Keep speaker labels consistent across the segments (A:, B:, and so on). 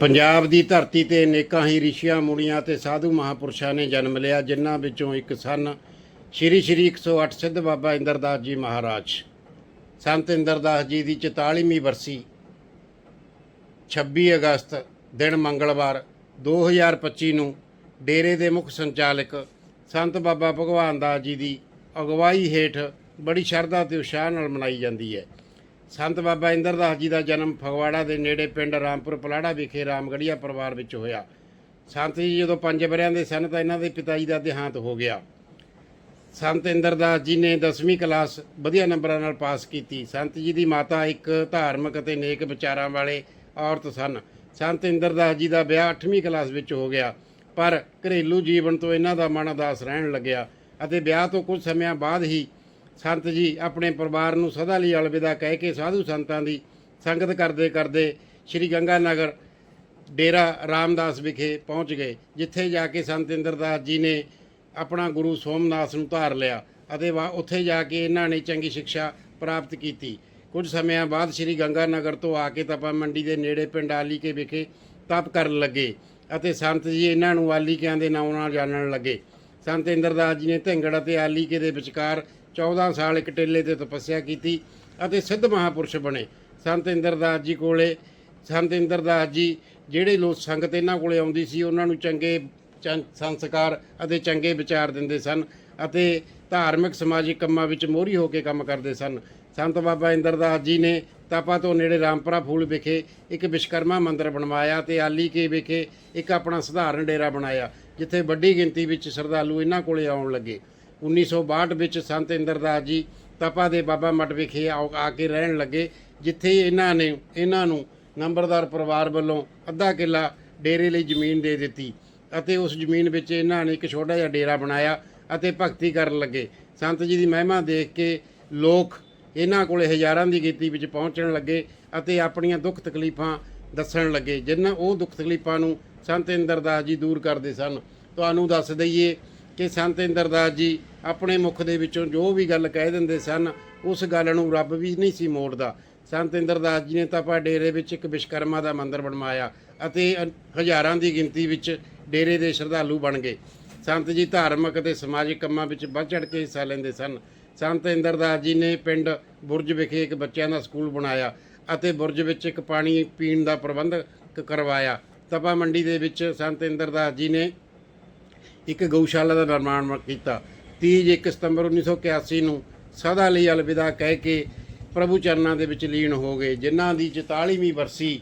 A: ਪੰਜਾਬ ਦੀ ਧਰਤੀ ਤੇ ਅਨੇਕਾਂ ਹੀ ਰਿਸ਼ੀਆਂ, ਮੁਨੀਆਂ ਤੇ ਸਾਧੂ ਮਹਾਪੁਰਸ਼ਾਂ ਨੇ ਜਨਮ ਲਿਆ, ਜਿਨ੍ਹਾਂ ਵਿੱਚੋਂ ਇੱਕ ਸਨ। ਸ਼੍ਰੀ ਸ਼੍ਰੀ 108 ਸਿੱਧ ਬਾਬਾ ਇੰਦਰਦਾਸ ਜੀ ਮਹਾਰਾਜ। ਸੰਤ ਇੰਦਰਦਾਸ ਜੀ ਦੀ 44ਵੀਂ ਵਰਸੀ 26 ਅਗਸਤ, ਦਿਨ ਮੰਗਲਵਾਰ 2025 ਨੂੰ ਡੇਰੇ ਦੇ ਮੁੱਖ ਸੰਚਾਲਕ ਸੰਤ ਬਾਬਾ ਭਗਵਾਨ ਦਾਸ ਜੀ ਦੀ ਅਗਵਾਈ ਹੇਠ ਬੜੀ ਸ਼ਰਧਾ ਤੇ ਉਤਸ਼ਾਹ ਨਾਲ ਮਨਾਈ ਜਾਂਦੀ ਹੈ। ਸੰਤ ਬਾਬਾ ਇੰਦਰਦਾਸ ਜੀ ਦਾ ਜਨਮ ਫਗਵਾੜਾ ਦੇ ਨੇੜੇ ਪਿੰਡ ਰਾਮਪੁਰ ਪਲਾੜਾ ਵਿਖੇ ਰਾਮਗੜੀਆ ਪਰਿਵਾਰ ਵਿੱਚ ਹੋਇਆ। ਸੰਤ ਜੀ ਜਦੋਂ ਪੰਜ ਵਰਿਆਂ ਦੇ ਸਨ ਤਾਂ ਇਹਨਾਂ ਦੇ ਪਿਤਾ ਜੀ ਦਾ ਦੇਹਾਂਤ ਹੋ ਗਿਆ। ਸੰਤ ਇੰਦਰਦਾਸ ਜੀ ਨੇ 10ਵੀਂ ਕਲਾਸ ਵਧੀਆ ਨੰਬਰਾਂ ਨਾਲ ਪਾਸ ਕੀਤੀ। ਸੰਤ ਜੀ ਦੀ ਮਾਤਾ ਇੱਕ ਧਾਰਮਿਕ ਅਤੇ ਨੇਕ ਵਿਚਾਰਾਂ ਵਾਲੇ ਔਰਤ ਸਨ। ਸੰਤ ਇੰਦਰਦਾਸ ਜੀ ਦਾ ਵਿਆਹ 8ਵੀਂ ਕਲਾਸ ਵਿੱਚ ਹੋ ਗਿਆ। ਪਰ ਘਰੇਲੂ ਜੀਵਨ ਤੋਂ ਇਹਨਾਂ ਦਾ ਮਨ ਉਦਾਸ ਰਹਿਣ ਲੱਗਿਆ ਅਤੇ ਵਿਆਹ ਤੋਂ ਕੁਝ ਸਮਿਆਂ ਬਾਅਦ ਹੀ ਸੰਤ ਜੀ ਆਪਣੇ ਪਰਿਵਾਰ ਨੂੰ ਸਦਾ ਲਈ ਅਲਵਿਦਾ ਕਹਿ ਕੇ ਸਾਧੂ ਸੰਤਾਂ ਦੀ ਸੰਗਤ ਕਰਦੇ ਕਰਦੇ ਸ੍ਰੀ ਗੰਗਾ ਨਗਰ ਡੇਰਾ ਰਾਮਦਾਸ ਵਿਖੇ ਪਹੁੰਚ ਗਏ, ਜਿੱਥੇ ਜਾ ਕੇ ਸੰਤ ਇੰਦਰਦਾਸ ਜੀ ਨੇ ਆਪਣਾ ਗੁਰੂ ਸੋਮਨਾਥ ਨੂੰ ਧਾਰ ਲਿਆ ਅਤੇ ਵਾ, ਉੱਥੇ ਜਾ ਕੇ ਇਹਨਾਂ ਨੇ ਚੰਗੀ ਸਿੱਖਿਆ ਪ੍ਰਾਪਤ ਕੀਤੀ। ਕੁਝ ਸਮਿਆਂ ਬਾਅਦ ਸ੍ਰੀ ਗੰਗਾ ਨਗਰ ਤੋਂ ਆ ਕੇ ਤਪਾ ਮੰਡੀ ਦੇ ਨੇੜੇ ਪਿੰਡ ਆਲੀਕੇ ਵਿਖੇ ਤਪ ਕਰਨ ਲੱਗੇ ਅਤੇ ਸੰਤ ਜੀ ਇਹਨਾਂ ਨੂੰ ਆਲੀਕਿਆਂ ਦੇ ਨਾਂ ਨਾਲ ਜਾਣਨ ਲੱਗੇ। ਸੰਤ ਇੰਦਰਦਾਸ ਜੀ ਨੇ ਢਿੰਗੜ ਅਤੇ ਆਲੀਕੇ ਦੇ ਵਿਚਕਾਰ 14 ਸਾਲ ਇੱਕ ਟੇਲੇ ਤੇ ਤਪੱਸਿਆ ਕੀਤੀ ਅਤੇ ਸਿੱਧ ਮਹਾਪੁਰਸ਼ ਬਣੇ। ਸੰਤ ਇੰਦਰਦਾਸ ਜੀ ਕੋਲੇ, ਸੰਤ ਇੰਦਰਦਾਸ ਜੀ ਜਿਹੜੇ ਲੋਕ ਸੰਗਤ ਇਹਨਾਂ ਕੋਲੇ ਆਉਂਦੀ ਸੀ, ਉਹਨਾਂ ਨੂੰ ਚੰਗੇ ਚੰ- ਸੰਸਕਾਰ ਅਤੇ ਚੰਗੇ ਵਿਚਾਰ ਦਿੰਦੇ ਸਨ ਅਤੇ ਧਾਰਮਿਕ ਸਮਾਜਿਕ ਕੰਮਾਂ ਵਿੱਚ ਮੋਹਰੀ ਹੋ ਕੇ ਕੰਮ ਕਰਦੇ ਸਨ। ਸੰਤ ਬਾਬਾ ਇੰਦਰਦਾਸ ਜੀ ਨੇ ਤਾਪਾ ਤੋਂ ਨੇੜੇ ਰਾਮਪੁਰਾ ਫੂਲ ਵਿਖੇ ਇੱਕ ਵਿਸ਼ਕਰਮਾ ਮੰਦਿਰ ਬਣਵਾਇਆ ਤੇ ਆਲੀ ਕੇ ਵਿਖੇ ਇੱਕ ਆਪਣਾ ਸਧਾਰਨ ਡੇਰਾ ਬਣਾਇਆ, ਜਿੱਥੇ ਵੱਡੀ ਗਿਣਤੀ ਵਿੱਚ ਸ਼ਰਧਾਲੂ ਇਹਨਾਂ ਕੋਲੇ ਆਉਣ ਲੱਗੇ। 1962 ਵਿੱਚ ਸੰਤ ਇੰਦਰਦਾਸ ਜੀ ਤਪਾ ਦੇ ਬਾਬਾ ਮਠ ਵਿਖੇ ਆ ਆ ਕੇ ਰਹਿਣ ਲੱਗੇ, ਜਿੱਥੇ ਇਹਨਾਂ ਨੇ ਇਹਨਾਂ ਨੂੰ ਨੰਬਰਦਾਰ ਪਰਿਵਾਰ ਵੱਲੋਂ ਅੱਧਾ ਕਿੱਲਾ ਡੇਰੇ ਲਈ ਜ਼ਮੀਨ ਦੇ ਦਿੱਤੀ ਅਤੇ ਉਸ ਜ਼ਮੀਨ ਵਿੱਚ ਇਹਨਾਂ ਨੇ ਇੱਕ ਛੋਟਾ ਜਿਹਾ ਡੇਰਾ ਬਣਾਇਆ ਅਤੇ ਭਗਤੀ ਕਰਨ ਲੱਗੇ। ਸੰਤ ਜੀ ਦੀ ਮਹਿਮਾ ਦੇਖ ਕੇ ਲੋਕ ਇਹਨਾਂ ਕੋਲੇ ਹਜ਼ਾਰਾਂ ਦੀ ਗਿਣਤੀ ਵਿੱਚ ਪਹੁੰਚਣ ਲੱਗੇ ਅਤੇ ਆਪਣੀਆਂ ਦੁੱਖ ਤਕਲੀਫਾਂ ਦੱਸਣ ਲੱਗੇ ਜਿਨ੍ਹਾਂ ਉਹ ਦੁੱਖ ਤਕਲੀਫਾਂ ਨੂੰ ਸੰਤ ਇੰਦਰਦਾਸ ਜੀ ਦੂਰ ਕਰਦੇ ਸਨ। ਤੁਹਾਨੂੰ ਦੱਸ ਦਈਏ ਕਿ ਸੰਤ ਇੰਦਰਦਾਸ ਜੀ ਆਪਣੇ ਮੁਖ ਦੇ ਵਿੱਚੋਂ ਜੋ ਵੀ ਗੱਲ ਕਹਿ ਦਿੰਦੇ ਸਨ, ਉਸ ਗੱਲ ਨੂੰ ਰੱਬ ਵੀ ਨਹੀਂ ਸੀ ਮੋੜਦਾ। ਸੰਤ ਇੰਦਰਦਾਸ ਜੀ ਨੇ ਤਪਾ ਡੇਰੇ ਵਿੱਚ ਇੱਕ ਵਿਸ਼ਕਰਮਾ ਦਾ ਮੰਦਿਰ ਬਣਵਾਇਆ ਅਤੇ ਹਜ਼ਾਰਾਂ ਦੀ ਗਿਣਤੀ ਵਿੱਚ ਡੇਰੇ ਦੇ ਸ਼ਰਧਾਲੂ ਬਣ ਗਏ। ਸੰਤ ਜੀ ਧਾਰਮਿਕ ਅਤੇ ਸਮਾਜਿਕ ਕੰਮਾਂ ਵਿੱਚ ਵੱਧ ਚੜ੍ਹ ਕੇ ਹਿੱਸਾ ਲੈਂਦੇ ਸਨ। ਸੰਤ ਇੰਦਰਦਾਸ ਜੀ ਨੇ ਪਿੰਡ ਬੁਰਜ ਵਿਖੇ ਇੱਕ ਬੱਚਿਆਂ ਦਾ ਸਕੂਲ ਬਣਾਇਆ ਅਤੇ ਬੁਰਜ ਵਿੱਚ ਇੱਕ ਪਾਣੀ ਪੀਣ ਦਾ ਪ੍ਰਬੰਧ ਕ- ਕਰਵਾਇਆ। ਤਪਾ ਮੰਡੀ ਦੇ ਵਿੱਚ ਸੰਤ ਇੰਦਰਦਾਸ ਜੀ ਨੇ ਇੱਕ ਗਊਸ਼ਾਲਾ ਦਾ ਨਿਰਮਾਣ ਕੀਤਾ। 30 ਇੱਕ ਸਤੰਬਰ 1981 ਨੂੰ ਸਦਾ ਲਈ ਅਲਵਿਦਾ ਕਹਿ ਕੇ ਪ੍ਰਭੂ ਚਰਨਾਂ ਦੇ ਵਿੱਚ ਲੀਨ ਹੋ ਗਏ, ਜਿਨ੍ਹਾਂ ਦੀ 44ਵੀਂ ਵਰਸੀ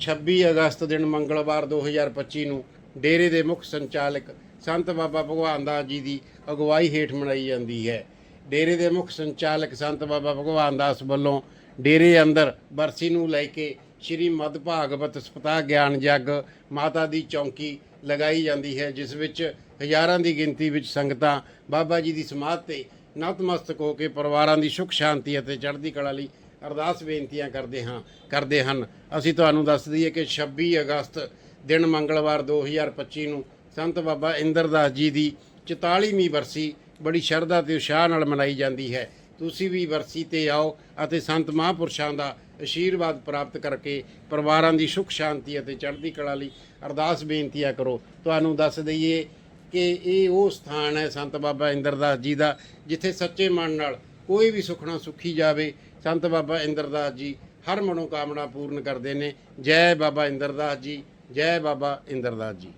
A: 26 ਅਗਸਤ ਦਿਨ ਮੰਗਲਵਾਰ 2025 ਨੂੰ ਡੇਰੇ ਦੇ ਮੁੱਖ ਸੰਚਾਲਕ ਸੰਤ ਬਾਬਾ ਭਗਵਾਨ ਦਾਸ ਜੀ ਦੀ ਅਗਵਾਈ ਹੇਠ ਮਨਾਈ ਜਾਂਦੀ ਹੈ। ਡੇਰੇ ਦੇ ਮੁੱਖ ਸੰਚਾਲਕ ਸੰਤ ਬਾਬਾ ਭਗਵਾਨ ਦਾਸ ਵੱਲੋਂ ਡੇਰੇ ਅੰਦਰ ਬਰਸੀ ਨੂੰ ਲੈ ਕੇ ਸ਼੍ਰੀ ਮਦ ਭਾਗਵਤ ਸਪਤਾ ਗਿਆਨ ਜਗ ਮਾਤਾ ਦੀ ਚੌਂਕੀ ਲਗਾਈ ਜਾਂਦੀ ਹੈ, ਜਿਸ ਵਿੱਚ ਹਜ਼ਾਰਾਂ ਦੀ ਗਿਣਤੀ ਵਿੱਚ ਸੰਗਤਾਂ ਬਾਬਾ ਜੀ ਦੀ ਸਮਾਧ ਤੇ ਨਤਮਸਤਕ ਹੋ ਕੇ ਪਰਿਵਾਰਾਂ ਦੀ ਸੁਖ, ਸ਼ਾਂਤੀ ਅਤੇ ਚੜ੍ਹਦੀ ਕਲਾ ਲਈ ਅਰਦਾਸ ਬੇਨਤੀਆਂ ਕਰਦੇ ਹਾਂ, ਕਰਦੇ ਹਨ। ਅਸੀਂ ਤੁਹਾਨੂੰ ਦੱਸ ਦਈਏ ਕਿ 26 ਅਗਸਤ ਦਿਨ ਮੰਗਲਵਾਰ 2025 ਨੂੰ ਸੰਤ ਬਾਬਾ ਇੰਦਰਦਾਸ ਜੀ ਦੀ 44ਵੀਂ ਬਰਸੀ ਬੜੀ ਸ਼ਰਧਾ ਤੇ ਉਤਸ਼ਾਹ ਨਾਲ ਮਨਾਈ ਜਾਂਦੀ ਹੈ। ਤੁਸੀਂ ਵੀ ਵਰਸੀ ਤੇ ਆਓ ਅਤੇ ਸੰਤ ਮਹਾਂਪੁਰਸ਼ਾਂ ਦਾ ਅਸ਼ੀਰਵਾਦ ਪ੍ਰਾਪਤ ਕਰਕੇ ਪਰਿਵਾਰਾਂ ਦੀ ਸੁਖ, ਸ਼ਾਂਤੀ ਅਤੇ ਚੜ੍ਹਦੀ ਕਲਾ ਲਈ ਅਰਦਾਸ ਬੇਨਤੀਆਂ ਕਰੋ। ਤੁਹਾਨੂੰ ਦੱਸ ਦਈਏ ਕਿ ਇਹ ਉਹ ਸਥਾਨ ਹੈ ਸੰਤ ਬਾਬਾ ਇੰਦਰਦਾਸ ਜੀ ਦਾ, ਜਿੱਥੇ ਸੱਚੇ ਮਨ ਨਾਲ ਕੋਈ ਵੀ ਸੁਖਣਾ ਸੁਖੀ ਜਾਵੇ। ਸੰਤ ਬਾਬਾ ਇੰਦਰਦਾਸ ਜੀ ਹਰ ਮਨੋਕਾਮਨਾ ਪੂਰਨ ਕਰਦੇ ਨੇ। ਜੈ ਬਾਬਾ ਇੰਦਰਦਾਸ ਜੀ, ਜੈ ਬਾਬਾ ਇੰਦਰਦਾਸ ਜੀ।